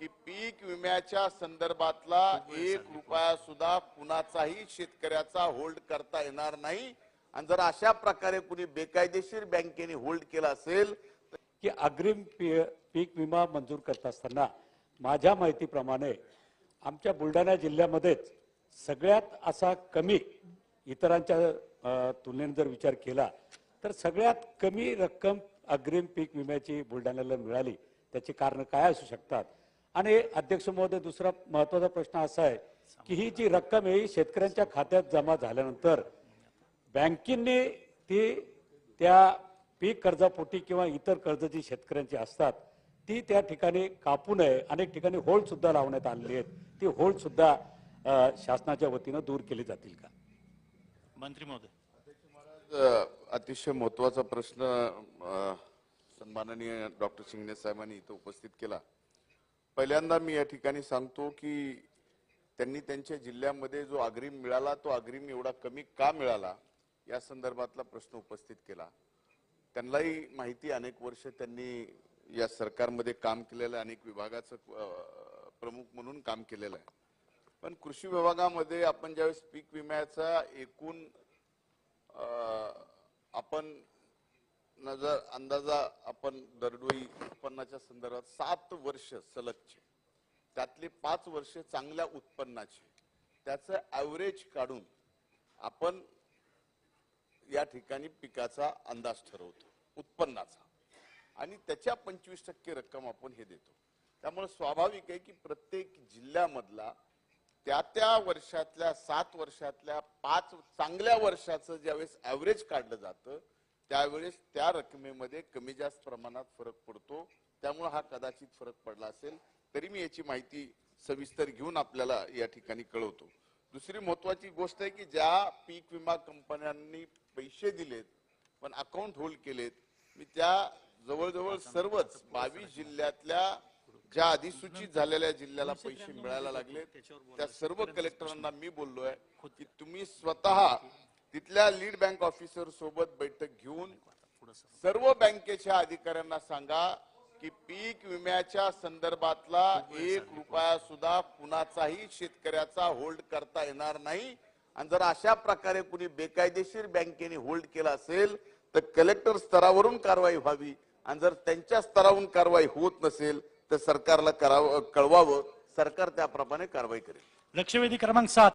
की पीक विम्याच्या संदर्भातला एक रुपया सुद्धा कुणाचाही शेतकऱ्याचा होल्ड करता येणार नाही. आणि जर अशा प्रकारे कुणी बेकायदेशीर बँकेने होल्ड केला असेल की अग्रिम पी- पीक विमा मंजूर करत असताना माझ्या माहितीप्रमाणे आमच्या बुलढाणा जिल्ह्यामध्येच सगळ्यात असा कमी इतरांच्या तुलनेने जर विचार केला तर सगळ्यात कमी रक्कम अग्रिम पीक विम्याची बुलढाण्याला मिळाली. त्याची कारण काय असू शकतात? आणि अध्यक्ष महोदय दुसरा महत्त्वाचा प्रश्न असा आहे की ही जी रक्कम आहे ही शेतकऱ्यांच्या खात्यात जमा झाल्यानंतर बँकेने ती त्या पीक कर्जापोटी किंवा इतर कर्ज जी शेतकऱ्यांची असतात ती त्या ठिकाणी कापू नये. अनेक ठिकाणी होल्ड सुद्धा लावण्यात आलेली आहेत. ती होल्ड सुद्धा शासनाच्या वतीनं दूर केली जातील का? मंत्री महोदय. अतिशय महत्त्वाचा प्रश्न सन्माननीय डॉक्टर शिंगणे साहेबांनी इथं उपस्थित केला. पहिल्यांदा मी या ठिकाणी सांगतो की त्यांनी त्यांच्या जिल्ह्यामध्ये जो अग्रिम मिळाला तो अग्रिम एवढा कमी का मिळाला या संदर्भातला प्रश्न उपस्थित केला. त्यांनाही माहिती अनेक वर्ष त्यांनी या सरकारमध्ये काम केलेलं आहे अनेक विभागाचं प्रमुख म्हणून काम केलेलं आहे. पण कृषी विभागामध्ये आपण ज्यावेळेस पीक विम्याचा एकूण आपण नजर अंदाजा आपण दरडोई उत्पन्नाच्या संदर्भात सात वर्ष सलगचे त्यातले पाच वर्ष चांगल्या उत्पन्नाचे. त्याचं ॲव्हरेज काढून आपण या ठिकाणी पिकाचा अंदाज ठरवतो उत्पन्नाचा. आणि त्याच्या पंचवीस टक्के रक्कम आपण हे देतो. त्यामुळे स्वाभाविक आहे की प्रत्येक जिल्ह्यामधला त्या त्या वर्षातल्या सात वर्षातल्या पाच चांगल्या वर्षाचं ज्यावेळेस ॲव्हरेज काढलं जातं त्यावेळेस त्या रकमेमध्ये कमी जास्त प्रमाणात फरक पडतो. त्यामुळे हा कदाचित फरक पडला असेल. तरी मी याची माहिती सविस्तर घेऊन आपल्याला या ठिकाणी कळवतो. दुसरी महत्वाची गोष्ट आहे की ज्या पीक विमा कंपन्यांनी पैसे दिलेत पण अकाउंट होल्ड केलेत मी त्या जवळजवळ सर्वच बावीस जिल्ह्यातल्या ज्या अधिसूचित झालेल्या जिल्ह्याला पैसे मिळायला लागले त्या सर्व कलेक्टरांना मी बोललोय की तुम्ही स्वतः तिथल्या लीड बँक ऑफिसर सोबत बैठक घेऊन सर्व बँकेच्या अधिकाऱ्यांना सांगा की पीक विम्याच्या संदर्भातला एक रुपया सुद्धा कुणाचाही शेतकऱ्याचा होल्ड करता येणार नाही. आणि जर अशा प्रकारे कुणी बेकायदेशीर बँकेने होल्ड केला असेल तर कलेक्टर स्तरावरून कारवाई व्हावी. आणि जर त्यांच्या स्तरावरून कारवाई होत नसेल तर सरकारला करावं कळवावं. सरकार त्याप्रमाणे कारवाई करेल. लक्षवेधी क्रमांक सात.